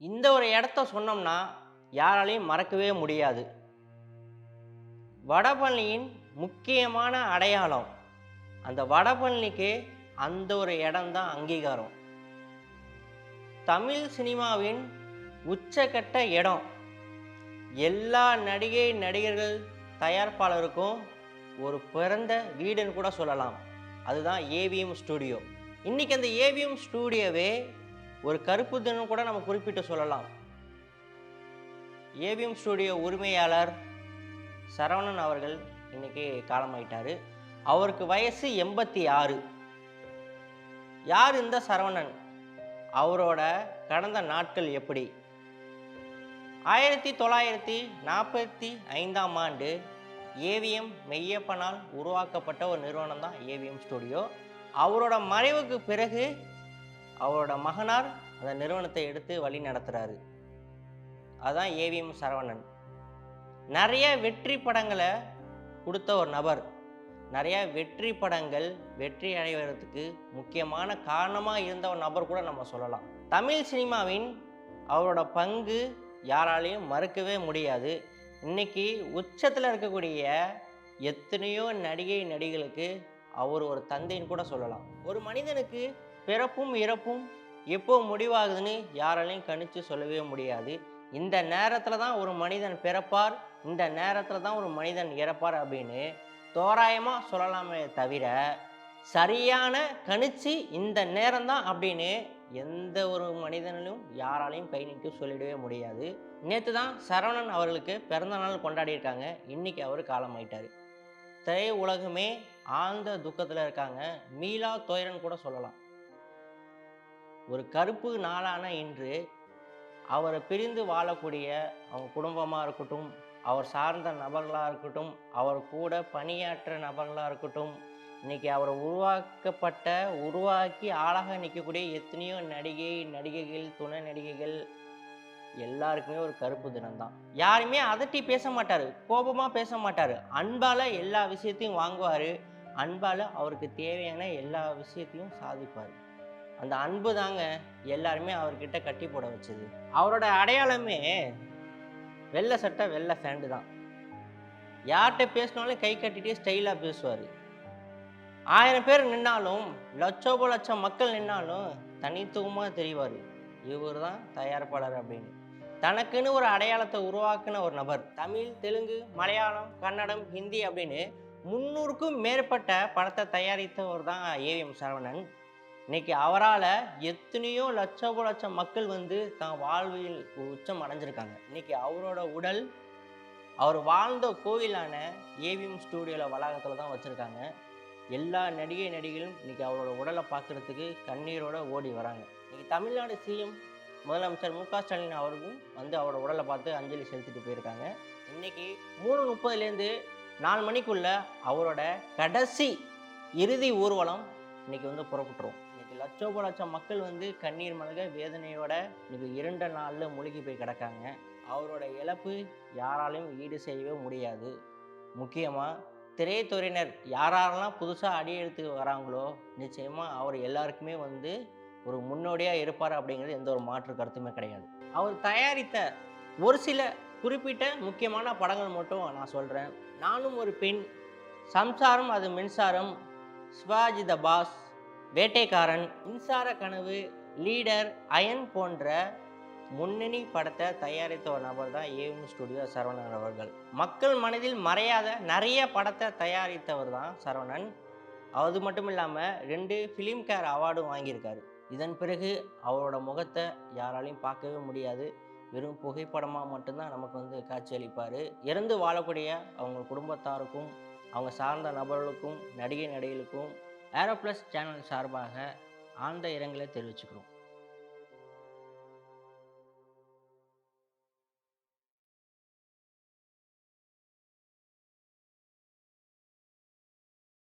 இந்த ஒரு இடத்த சொன்னோம்னா யாராலையும் மறக்கவே முடியாது. வடபழனியின் முக்கியமான அடையாளம் அந்த வடபழனிக்கு அந்த ஒரு இடம்தான் அங்கீகாரம். தமிழ் சினிமாவின் உச்சக்கட்ட இடம். எல்லா நடிகை நடிகர்கள் தயாரிப்பாளருக்கும் ஒரு பிறந்த வீடுன்னு கூட சொல்லலாம். அதுதான் ஏவிஎம் ஸ்டூடியோ இன்றைக்கி அந்த ஏவிஎம் ஸ்டூடியோவே ஒரு கருப்பு தினம் கூட நம்ம குறிப்பிட்டு சொல்லலாம். ஏவிஎம் ஸ்டூடியோ உரிமையாளர் சரவணன் அவர்கள் இன்னைக்கு காலமாயிட்டார். அவருக்கு வயசு எண்பத்தி ஆறு. யார் இந்த சரவணன்? அவரோட கடந்த நாட்கள் எப்படி? ஆயிரத்தி தொள்ளாயிரத்தி நாற்பத்தி ஐந்தாம் ஆண்டு ஏவிஎம் மெய்யப்பனால் உருவாக்கப்பட்ட ஒரு நிறுவனம் தான் ஏவிஎம் ஸ்டுடியோ அவரோட மறைவுக்கு பிறகு அவரோட மகனார் அந்த நிறுவனத்தை எடுத்து வழி நடத்துகிறாரு அதுதான் ஏவிஎம் சரவணன். நிறைய வெற்றி படங்களை கொடுத்த ஒரு நபர். நிறைய வெற்றி படங்கள் வெற்றி அடைவதற்கு முக்கியமான காரணமாக இருந்த ஒரு நபர் கூட நம்ம சொல்லலாம். தமிழ் சினிமாவின் அவரோட பங்கு யாராலையும் மறுக்கவே முடியாது. இன்னைக்கு உச்சத்தில் இருக்கக்கூடிய எத்தனையோ நடிகை நடிகளுக்கு அவர் ஒரு தந்தைன்னு கூட சொல்லலாம். ஒரு மனிதனுக்கு பிறப்பும் இறப்பும் எப்போ முடிவாகுதுன்னு யாராலையும் கணிச்சு சொல்லவே முடியாது. இந்த நேரத்தில் தான் ஒரு மனிதன் பிறப்பார் இந்த நேரத்தில் தான் ஒரு மனிதன் இறப்பார் அப்படின்னு தோராயமாக சொல்லலாமே தவிர சரியான கணிச்சு இந்த நேரம்தான் அப்படின்னு எந்த ஒரு மனிதனிலும் யாராலையும் கை நீட்டி சொல்லிடவே முடியாது. நேற்று தான் சரவணன் அவர்களுக்கு பிறந்த நாள் கொண்டாடியிருக்காங்க. இன்னைக்கு அவர் காலமாயிட்டார். திரை உலகமே ஆழ்ந்த துக்கத்தில் இருக்காங்க. மீளா துயரன் கூட சொல்லலாம். ஒரு கருப்பு நாளான இன்று அவரை பிரிந்து வாழக்கூடிய அவங்க குடும்பமாக இருக்கட்டும் அவர் சார்ந்த நபர்களாக இருக்கட்டும் அவர் கூட பணியாற்ற நபர்களாக இருக்கட்டும் இன்றைக்கி அவரை உருவாக்கப்பட்ட உருவாக்கி ஆளாக நிற்கக்கூடிய எத்தனையோ நடிகை நடிகைகள் துணை நடிகைகள் எல்லாருக்குமே ஒரு கருப்பு தினம்தான். யாருமே அதட்டி பேச மாட்டார் கோபமாக பேச மாட்டார். அன்பால் எல்லா விஷயத்தையும் வாங்குவார். அன்பால் அவருக்கு தேவையான எல்லா விஷயத்தையும் சாதிப்பார். அந்த அன்பு தாங்க எல்லாருமே அவர்கிட்ட கட்டி போட வச்சது. அவரோட அடையாளமே வெள்ளை சட்டை வெள்ளை ஃபேண்டு தான். யார்கிட்ட பேசினாலும் கை கட்டிகிட்டே ஸ்டைலாக பேசுவார். ஆயிரம் பேர் நின்னாலும் லட்சோப லட்சம் மக்கள் நின்னாலும் தனித்துவமாக தெரிவார். இவர் தான் தயாரிப்பாளர் அப்படின்னு. தனக்குன்னு ஒரு அடையாளத்தை உருவாக்குன ஒரு நபர். தமிழ் தெலுங்கு மலையாளம் கன்னடம் ஹிந்தி அப்படின்னு முந்நூறுக்கும் மேற்பட்ட படத்தை தயாரித்தவர் தான் ஏவிஎம் சரவணன். இன்னைக்கு அவரால் எத்தனையோ லட்சோப லட்சம் மக்கள் வந்து தன் வாழ்வில் உச்சம் அடைஞ்சிருக்காங்க. இன்னைக்கு அவரோட உடல் அவர் வாழ்ந்த கோவிலான ஏவிஎம் ஸ்டூடியோவில் வளாகத்தில் தான் வச்சுருக்காங்க. எல்லா நடிகை நடிகைகளும் இன்றைக்கி அவரோட உடலை பார்க்குறதுக்கு கண்ணீரோட ஓடி வராங்க. இன்றைக்கி தமிழ்நாடு சிஎம் முதலமைச்சர் மு க ஸ்டாலின் அவருக்கும் வந்து அவரோட உடலை பார்த்து அஞ்சலி செலுத்திட்டு போயிருக்காங்க. இன்னைக்கு மூணு முப்பதுலேருந்து நாலு மணிக்குள்ளே அவரோட கடைசி இறுதி ஊர்வலம் இன்னைக்கு வந்து புறப்பட்டுரும். லட்சோப லட்சம் மக்கள் வந்து கண்ணீர் மல்க வேதனையோட மிக இரண்டு நாளில் மூழ்கி போய் கிடக்காங்க. அவரோட இழப்பு யாராலையும் ஈடு செய்யவே முடியாது. முக்கியமாக திரைத்துறையினர் யாரெல்லாம் புதுசாக அடியெடுத்து வராங்களோ நிச்சயமாக அவர் எல்லாருக்குமே வந்து ஒரு முன்னோடியாக இருப்பார் அப்படிங்கிறது எந்த ஒரு மாற்று கருத்துமே கிடையாது. அவர் தயாரித்த ஒரு சில குறிப்பிட்ட முக்கியமான படங்கள் மட்டும் நான் சொல்கிறேன் நானும் ஒரு பெண். சம்சாரம் அது மின்சாரம். சிவாஜி த பாஸ். வேட்டைக்காரன் மின்சார கனவு லீடர் அயன் போன்ற முன்னணி படத்தை தயாரித்த ஒரு நபர் தான் ஏஎம் ஸ்டுடியோ சரவணன் அவர்கள். மக்கள் மனதில் மறையாத நிறைய படத்தை தயாரித்தவர் தான் சரவணன். அது மட்டும் இல்லாமல் ரெண்டு ஃபிலிம் கேர் அவார்டும் வாங்கியிருக்காரு. இதன் பிறகு அவரோட முகத்தை யாராலையும் பார்க்கவே முடியாது. வெறும் புகைப்படமாக மட்டும்தான் நமக்கு வந்து காட்சியளிப்பார் இறந்து வாழக்கூடிய அவங்க குடும்பத்தாருக்கும் அவங்க சார்ந்த நபர்களுக்கும் நடிகை நடிகளுக்கும் ஏரோப்ளஸ் சேனல் சார்பாக ஆழ்ந்த இரங்கலை தெரிவிச்சுக்கிறோம்.